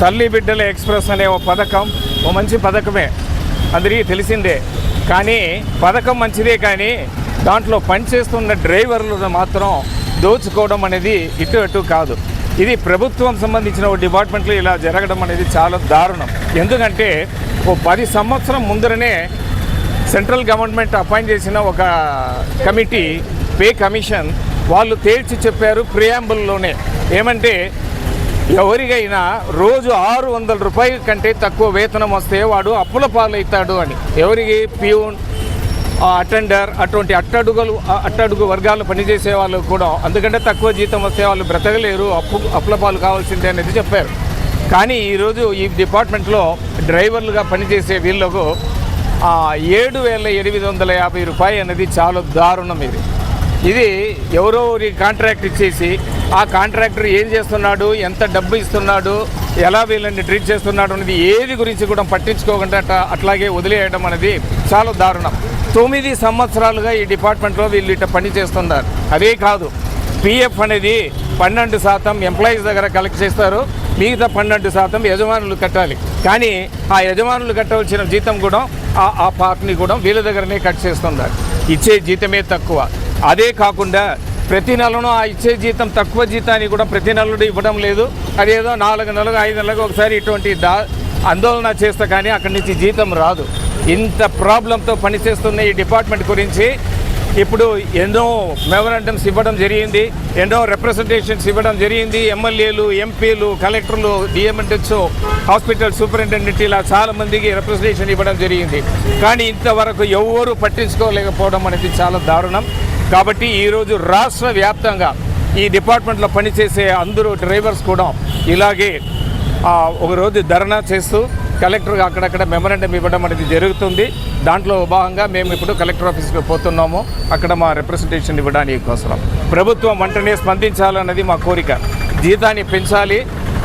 తల్లి బిడ్డల ఎక్స్ప్రెస్ అనే ఓ పథకం ఓ మంచి పథకమే. అందరికీ తెలిసిందే. కానీ పథకం మంచిదే కానీ దాంట్లో పనిచేస్తున్న డ్రైవర్లు మాత్రం దోచుకోవడం అనేది ఇటు అటు కాదు. ఇది ప్రభుత్వం సంబంధించిన ఓ డిపార్ట్మెంట్లో ఇలా జరగడం అనేది చాలా దారుణం. ఎందుకంటే ఓ పది సంవత్సరం ముందరనే సెంట్రల్ గవర్నమెంట్ అపాయింట్ చేసిన ఒక కమిటీ పే కమిషన్ వాళ్ళు తేల్చి చెప్పారు ప్రియాంబుల్లోనే. ఏమంటే ఎవరికైనా రోజు ఆరు వందల రూపాయల కంటే తక్కువ వేతనం వస్తే వాడు అప్పుల పాలవుతాడు అని. ఎవరికి? ప్యూన్ అటెండర్ అటువంటి అట్టడుగులు అట్టడుగు వర్గాలు పనిచేసే వాళ్ళు కూడా అందుకంటే తక్కువ జీతం వస్తే వాళ్ళు బ్రతకలేరు అప్పు అప్పుల పాలు కావాల్సిందే అనేది చెప్పారు. కానీ ఈరోజు ఈ డిపార్ట్మెంట్లో డ్రైవర్లుగా పనిచేసే వీళ్ళకు ఏడు వేల ఎనిమిది వందల యాభై రూపాయలు అనేది చాలా దారుణం ఇది. ఇది ఎవరో కాంట్రాక్ట్ ఇచ్చేసి ఆ కాంట్రాక్టర్ ఏం చేస్తున్నాడు ఎంత డబ్బు ఇస్తున్నాడు ఎలా వీళ్ళని ట్రీట్ చేస్తున్నాడు అనేది ఏది గురించి కూడా పట్టించుకోకుండా అట్లా అట్లాగే వదిలేయడం అనేది చాలా దారుణం. తొమ్మిది సంవత్సరాలుగా ఈ డిపార్ట్మెంట్లో వీళ్ళు ఇట్లా పని చేస్తున్నారు. అదే కాదు పిఎఫ్ అనేది పన్నెండు శాతం ఎంప్లాయీస్ దగ్గర కలెక్ట్ చేస్తారు మిగతా పన్నెండు శాతం యజమానులు కట్టాలి. కానీ ఆ యజమానులు కట్టవలసిన జీతం కూడా ఆ- ఆ పార్ట్ని కూడా వీళ్ళ దగ్గరనే కట్ చేస్తున్నారు. ఇచ్చే జీతమే తక్కువ. అదే కాకుండా ప్రతి నెలను ఆ ఇచ్చే జీతం తక్కువ జీతాన్ని కూడా ప్రతి నెలడు ఇవ్వడం లేదు. అదేదో నాలుగు నెలలు ఐదు నెలలకు ఒకసారి ఇటువంటి దా ఆందోళన చేస్తే కానీ అక్కడి నుంచి జీతం రాదు. ఇంత ప్రాబ్లంతో పనిచేస్తున్న ఈ డిపార్ట్మెంట్ గురించి ఇప్పుడు ఎన్నో మెమరాండమ్స్ ఇవ్వడం జరిగింది. ఎన్నో రిప్రజెంటేషన్స్ ఇవ్వడం జరిగింది. ఎమ్మెల్యేలు ఎంపీలు కలెక్టర్లు డిఎంఎన్హెచ్ఓ హాస్పిటల్ సూపరింటెండెంట్ ఇలా చాలామందికి రిప్రజెంటేషన్ ఇవ్వడం జరిగింది. కానీ ఇంతవరకు ఎవరు పట్టించుకోలేకపోవడం అనేది చాలా దారుణం. కాబట్టి ఈరోజు రాష్ట్ర వ్యాప్తంగా ఈ డిపార్ట్మెంట్లో పనిచేసే అందరూ డ్రైవర్స్ కూడా ఇలాగే ఒకరోజు ధర్నా చేస్తూ కలెక్టర్గా అక్కడక్కడ మెమరాండం ఇవ్వడం అనేది జరుగుతుంది. దాంట్లో భాగంగా మేము ఇప్పుడు కలెక్టర్ ఆఫీస్కి పోతున్నాము. అక్కడ మా రిప్రజెంటేషన్ ఇవ్వడానికి కోసం ప్రభుత్వం వెంటనే స్పందించాలన్నది మా కోరిక. జీతాన్ని పెంచాలి.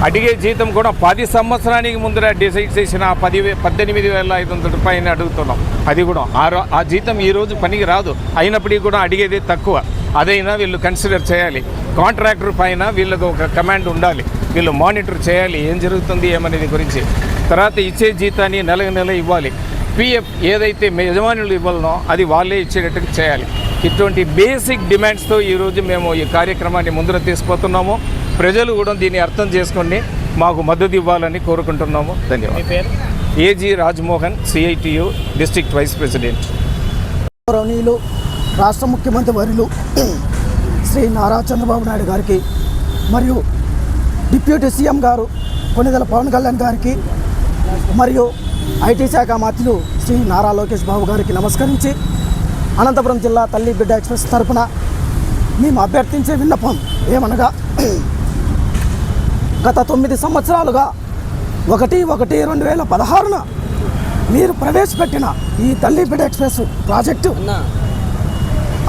అడిగే జీతం కూడా పది సంవత్సరానికి ముందర డిసైడ్ చేసిన పది పద్దెనిమిది వేల ఐదు వందల రూపాయలని అడుగుతున్నాం. అది కూడా ఆ ఆ జీతం ఈరోజు పనికి రాదు. అయినప్పటికీ కూడా అడిగేది తక్కువ. అదైనా వీళ్ళు కన్సిడర్ చేయాలి. కాంట్రాక్టర్ పైన వీళ్ళకు ఒక కమాండ్ ఉండాలి. వీళ్ళు మానిటర్ చేయాలి. ఏం జరుగుతుంది ఏమనేది గురించి. తర్వాత ఇచ్చే జీతాన్ని నెల నెల ఇవ్వాలి. పిఎఫ్ ఏదైతే యజమానులు ఇవ్వాలనో అది వాళ్ళే ఇచ్చేటట్టుగా చేయాలి. ఇటువంటి బేసిక్ డిమాండ్స్తో ఈరోజు మేము ఈ కార్యక్రమాన్ని ముందర తీసుకుపోతున్నాము. ప్రజలు కూడా దీన్ని అర్థం చేసుకొని మాకు మద్దతు ఇవ్వాలని కోరుకుంటున్నాము. ధన్యవాదాలు. A G Rajmohan CITU district vice president. గౌరవనీయులు రాష్ట్ర ముఖ్యమంత్రి వర్యులు శ్రీ నారా చంద్రబాబు నాయుడు గారికి మరియు డిప్యూటీ సీఎం గారు కొన్నిదల పవన్ కళ్యాణ్ గారికి మరియు ఐటీ శాఖ మంత్రులు శ్రీ నారా లోకేష్ బాబు గారికి నమస్కరించి అనంతపురం జిల్లా తల్లి బిడ్డ ఎక్స్ప్రెస్ తరపున మేము అభ్యర్థించే విన్నపం ఏమనగా గత తొమ్మిది సంవత్సరాలుగా ఒకటి ఒకటి రెండు వేల పదహారున మీరు ప్రవేశపెట్టిన ఈ తల్లి బిడ్డ ఎక్స్ప్రెస్ ప్రాజెక్టు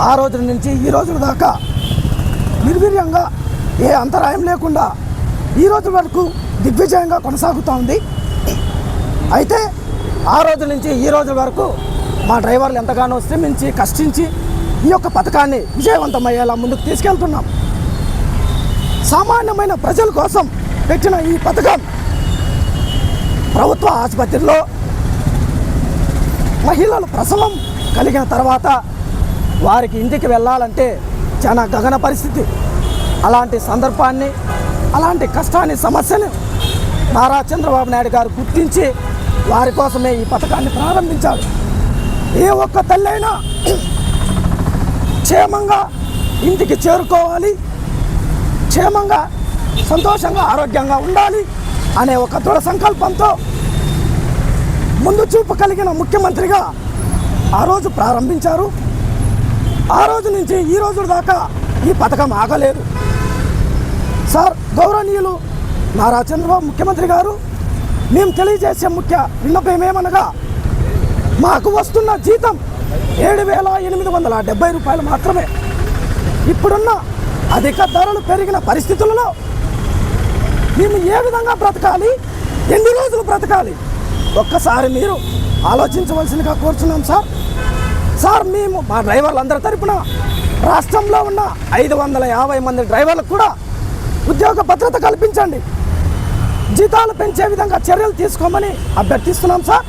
ఆ రోజుల నుంచి ఈ రోజుల దాకా నిర్వీర్యంగా ఏ అంతరాయం లేకుండా ఈ రోజు వరకు దిగ్విజయంగా కొనసాగుతూ ఉంది. అయితే ఆ రోజు నుంచి ఈ రోజు వరకు మా డ్రైవర్లు ఎంతగానో శ్రమించి కష్టించి ఈ యొక్క పథకాన్ని విజయవంతమయ్యేలా ముందుకు తీసుకెళ్తున్నాం. సామాన్యమైన ప్రజల కోసం పెట్టిన ఈ పథకం ప్రభుత్వ ఆసుపత్రిలో మహిళలు ప్రసవం కలిగిన తర్వాత వారికి ఇంటికి వెళ్ళాలంటే చాలా గగన పరిస్థితి. అలాంటి సందర్భాన్ని అలాంటి కష్టాన్ని సమస్యని నారా చంద్రబాబు నాయుడు గారు గుర్తించి వారి కోసమే ఈ పథకాన్ని ప్రారంభించారు. ఏ ఒక్క తల్లైనా క్షేమంగా ఇంటికి చేరుకోవాలి. క్షేమంగా సంతోషంగా ఆరోగ్యంగా ఉండాలి అనే ఒక దృఢ సంకల్పంతో ముందు చూపు కలిగిన ముఖ్యమంత్రిగా ఆ రోజు ప్రారంభించారు. ఆ రోజు నుంచి ఈ రోజు దాకా ఈ పథకం ఆగలేదు. సార్ గౌరవనీయులు నారా చంద్రబాబు ముఖ్యమంత్రి గారు మేము తెలియజేసే ముఖ్య విన్నపం ఏమనగా మాకు వస్తున్న జీతం ఏడు వేల ఎనిమిది వందల డెబ్బై రూపాయలు మాత్రమే. ఇప్పుడున్న అధిక ధరలు పెరిగిన పరిస్థితులలో మేము ఏ విధంగా బ్రతకాలి? ఎన్ని రోజులు బ్రతకాలి? ఒక్కసారి మీరు ఆలోచించవలసిందిగా కోరుచున్నాం సార్. సార్ మేము మా డ్రైవర్లందరి తరపున రాష్ట్రంలో ఉన్న ఐదు వందల యాభై మంది డ్రైవర్లకు కూడా ఉద్యోగ భద్రత కల్పించండి. జీతాలు పెంచే విధంగా చర్యలు తీసుకోమని అభ్యర్థిస్తున్నాం సార్.